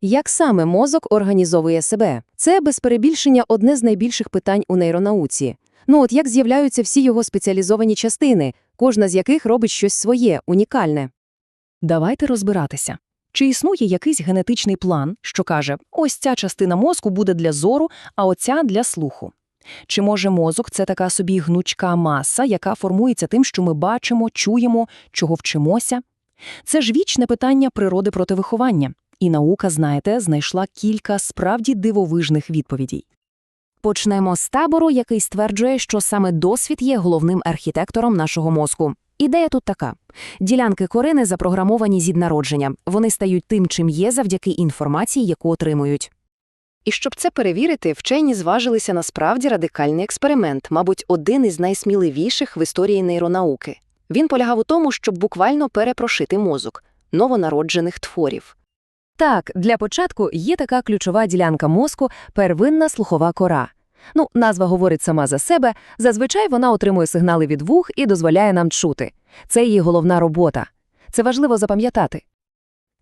Як саме мозок організовує себе? Це, без перебільшення, одне з найбільших питань у нейронауці. Ну от як з'являються всі його спеціалізовані частини, кожна з яких робить щось своє, унікальне. Давайте розбиратися. Чи існує якийсь генетичний план, що каже, ось ця частина мозку буде для зору, а оця для слуху? Чи може мозок це така собі гнучка маса, яка формується тим, що ми бачимо, чуємо, чого вчимося? Це ж вічне питання природи проти виховання. І наука, знаєте, знайшла кілька справді дивовижних відповідей. Почнемо з табору, який стверджує, що саме досвід є головним архітектором нашого мозку. Ідея тут така. Ділянки корини запрограмовані зід народження. Вони стають тим, чим є завдяки інформації, яку отримують. І щоб це перевірити, вчені зважилися на справді радикальний експеримент, мабуть, один із найсміливіших в історії нейронауки. Він полягав у тому, щоб буквально перепрошити мозок новонароджених творів. Так, для початку є така ключова ділянка мозку – первинна слухова кора. Ну, назва говорить сама за себе, зазвичай вона отримує сигнали від вух і дозволяє нам чути. Це її головна робота. Це важливо запам'ятати.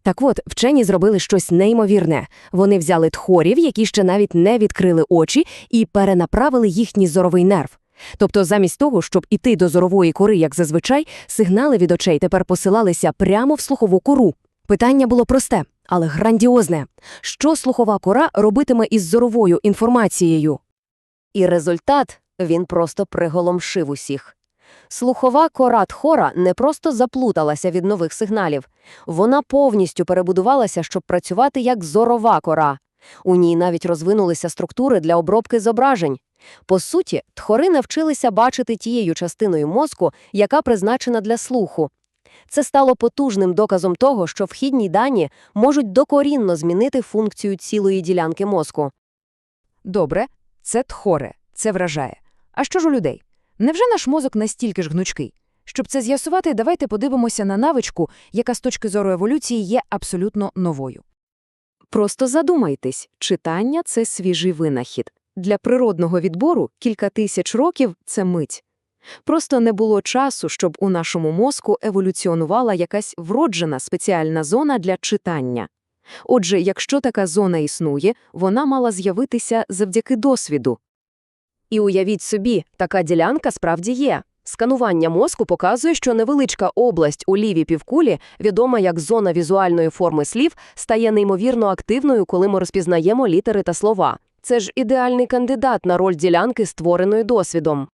Так от, вчені зробили щось неймовірне. Вони взяли тхорів, які ще навіть не відкрили очі, і перенаправили їхній зоровий нерв. Тобто, замість того, щоб іти до зорової кори, як зазвичай, сигнали від очей тепер посилалися прямо в слухову кору. Питання було просте, але грандіозне. Що слухова кора робитиме із зоровою інформацією? І результат він просто приголомшив усіх. Слухова кора тхора не просто заплуталася від нових сигналів, вона повністю перебудувалася, щоб працювати як зорова кора. У ній навіть розвинулися структури для обробки зображень. По суті, тхори навчилися бачити тією частиною мозку, яка призначена для слуху. Це стало потужним доказом того, що вхідні дані можуть докорінно змінити функцію цілої ділянки мозку. Добре, це тхоре, це вражає. А що ж у людей? Невже наш мозок настільки ж гнучкий? Щоб це з'ясувати, давайте подивимося на навичку, яка з точки зору еволюції є абсолютно новою. Просто задумайтесь, читання – це свіжий винахід. Для природного відбору кілька тисяч років – це мить. Просто не було часу, щоб у нашому мозку еволюціонувала якась вроджена спеціальна зона для читання. Отже, якщо така зона існує, вона мала з'явитися завдяки досвіду. І уявіть собі, така ділянка справді є. Сканування мозку показує, що невеличка область у лівій півкулі, відома як зона візуальної форми слів, стає неймовірно активною, коли ми розпізнаємо літери та слова. Це ж ідеальний кандидат на роль ділянки, створеної досвідом.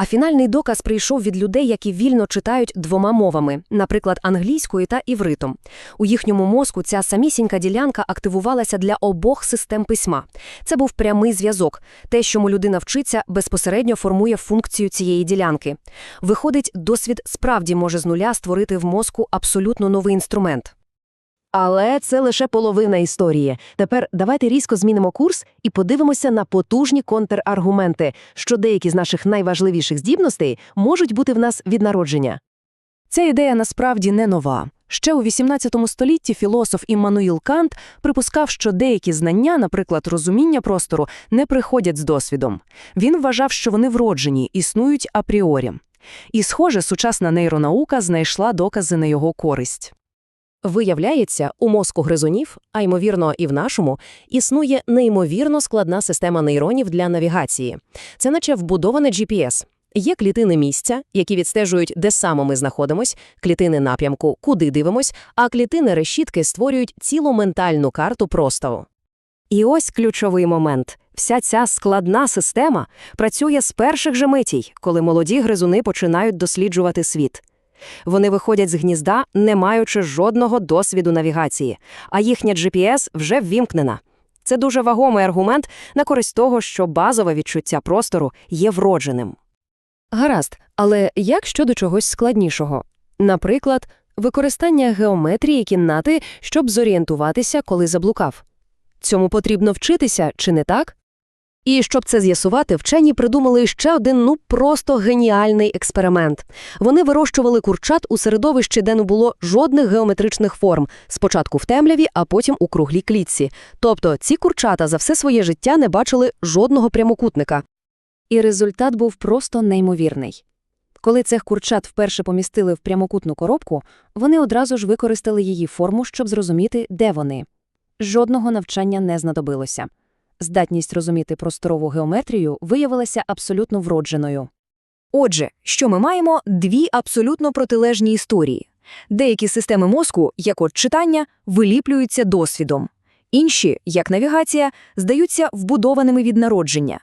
А фінальний доказ прийшов від людей, які вільно читають двома мовами, наприклад, англійською та івритом. У їхньому мозку ця самісінька ділянка активувалася для обох систем письма. Це був прямий зв'язок. Те, чому людина вчиться, безпосередньо формує функцію цієї ділянки. Виходить, досвід справді може з нуля створити в мозку абсолютно новий інструмент. Але це лише половина історії. Тепер давайте різко змінимо курс і подивимося на потужні контраргументи, що деякі з наших найважливіших здібностей можуть бути в нас від народження. Ця ідея насправді не нова. Ще у XVIII столітті філософ Іммануїл Кант припускав, що деякі знання, наприклад, розуміння простору, не приходять з досвідом. Він вважав, що вони вроджені, існують апріорі. І, схоже, сучасна нейронаука знайшла докази на його користь. Виявляється, у мозку гризунів, а ймовірно, і в нашому, існує неймовірно складна система нейронів для навігації. Це наче вбудоване GPS. Є клітини місця, які відстежують, де саме ми знаходимось, клітини напрямку, куди дивимось, а клітини решітки створюють цілу ментальну карту простору. І ось ключовий момент. Вся ця складна система працює з перших же митій, коли молоді гризуни починають досліджувати світ. Вони виходять з гнізда, не маючи жодного досвіду навігації, а їхня GPS вже ввімкнена. Це дуже вагомий аргумент на користь того, що базове відчуття простору є вродженим. Гаразд, але як щодо чогось складнішого? Наприклад, використання геометрії кімнати, щоб зорієнтуватися, коли заблукав. Цьому потрібно вчитися, чи не так? І щоб це з'ясувати, вчені придумали ще один ну просто геніальний експеримент. Вони вирощували курчат у середовищі, де не було жодних геометричних форм, спочатку в темряві, а потім у круглій клітці. Тобто ці курчата за все своє життя не бачили жодного прямокутника. І результат був просто неймовірний. Коли цих курчат вперше помістили в прямокутну коробку, вони одразу ж використали її форму, щоб зрозуміти, де вони. жодного навчання не знадобилося. Здатність розуміти просторову геометрію виявилася абсолютно вродженою. Отже, що ми маємо? Дві абсолютно протилежні історії. Деякі системи мозку, як от читання, виліплюються досвідом. Інші, як навігація, здаються вбудованими від народження.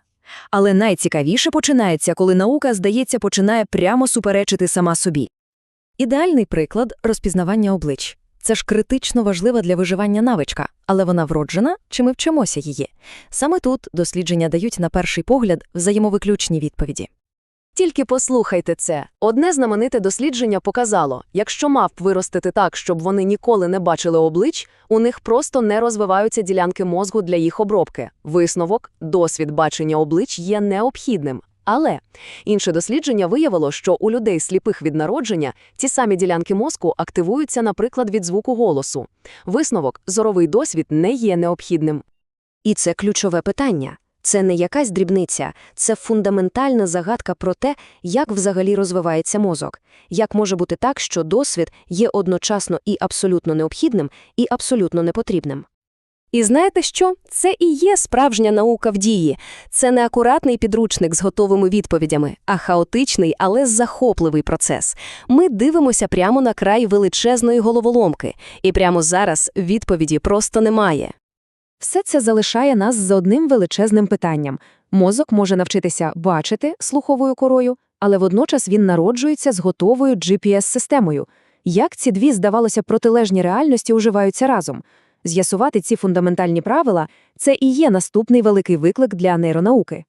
Але найцікавіше починається, коли наука, здається, починає прямо суперечити сама собі. Ідеальний приклад – розпізнавання облич. Це ж критично важлива для виживання навичка, але вона вроджена, чи ми вчимося її? Саме тут дослідження дають на перший погляд взаємовиключні відповіді. Тільки послухайте це. Одне знамените дослідження показало, якщо мавп виростити так, щоб вони ніколи не бачили облич, у них просто не розвиваються ділянки мозку для їх обробки. Висновок – досвід бачення облич є необхідним. Але інше дослідження виявило, що у людей сліпих від народження ті самі ділянки мозку активуються, наприклад, від звуку голосу. Висновок – зоровий досвід не є необхідним. І це ключове питання. Це не якась дрібниця, це фундаментальна загадка про те, як взагалі розвивається мозок. Як може бути так, що досвід є одночасно і абсолютно необхідним, і абсолютно непотрібним. І знаєте що? Це і є справжня наука в дії. Це не акуратний підручник з готовими відповідями, а хаотичний, але захопливий процес. Ми дивимося прямо на край величезної головоломки, і прямо зараз відповіді просто немає. Все це залишає нас з одним величезним питанням. Мозок може навчитися бачити слуховою корою, але водночас він народжується з готовою GPS-системою. Як ці дві, здавалося, протилежні реальності уживаються разом? З'ясувати ці фундаментальні правила – це і є наступний великий виклик для нейронауки.